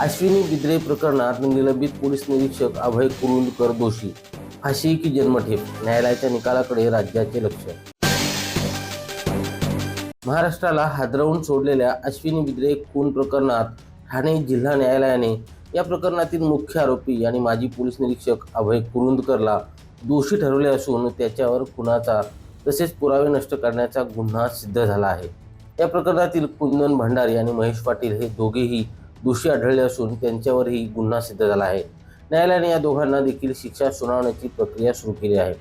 अश्विनी बिद्रे प्रकरणात निलंबित पोलीस निरीक्षक अभय कुरुंदकर दोषी. फाशी की जन्मठेप? न्यायालयाच्या निकालाकडे राज्याचे लक्ष. महाराष्ट्राला हादरवून सोडलेल्या अश्विनी बिद्रे खून प्रकरणात ठाणे जिल्हा न्यायालयाने या प्रकरणातील मुख्य आरोपी आणि माजी पोलीस निरीक्षक अभय कुरुंदकरला दोषी ठरवले असून त्याच्यावर खुनाचा तसेच पुरावे नष्ट करण्याचा गुन्हा सिद्ध झाला आहे. या प्रकरणातील कुंदन भंडारी आणि महेश पाटील हे दोघेही दोषी आढळले असून त्यांच्यावरही गुन्हा सिद्ध झाला आहे. न्यायालयाने या दोघांना देखील शिक्षा सुनावण्याची प्रक्रिया सुरू केली आहे.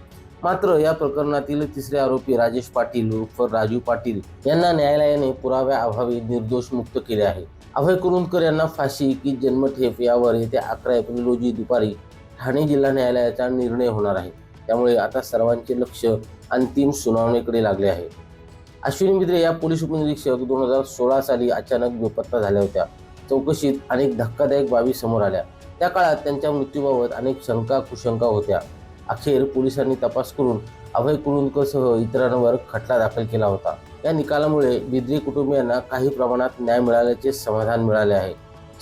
मात्र या प्रकरणातील तिसरे आरोपी राजेश पाटील उर्फ राजू पाटील यांना न्यायालयाने पुराव्याअभावी निर्दोष मुक्त केले आहे. अभय कुरुंदकर यांना फाशी की जन्मठेप यावर येत्या अकरा एप्रिल रोजी दुपारी ठाणे जिल्हा न्यायालयाचा निर्णय होणार आहे. त्यामुळे आता सर्वांचे लक्ष अंतिम सुनावणीकडे लागले आहे. अश्विनी मित्रे या पोलीस उपनिरीक्षक दोन हजार सोळा साली अचानक बेपत्ता झाल्या होत्या. चौकशीत अनेक धक्कादायक बाबी समोर आल्या. त्या काळात त्यांच्या मृत्यूबाबत अनेक शंका कुशंका होत्या. अखेर पोलिसांनी तपास करून अभय कुरुंदकरसह इतरांवर खटला दाखल केला होता. या निकालामुळे बिद्री कुटुंबियांना काही प्रमाणात न्याय मिळाल्याचे समाधान मिळाले आहे.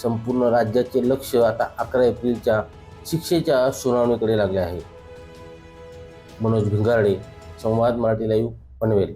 संपूर्ण राज्याचे लक्ष आता अकरा एप्रिलच्या शिक्षेच्या सुनावणीकडे लागले आहे. मनोज भिंगारडे संवाद मराठी लाईव्ह पनवेल.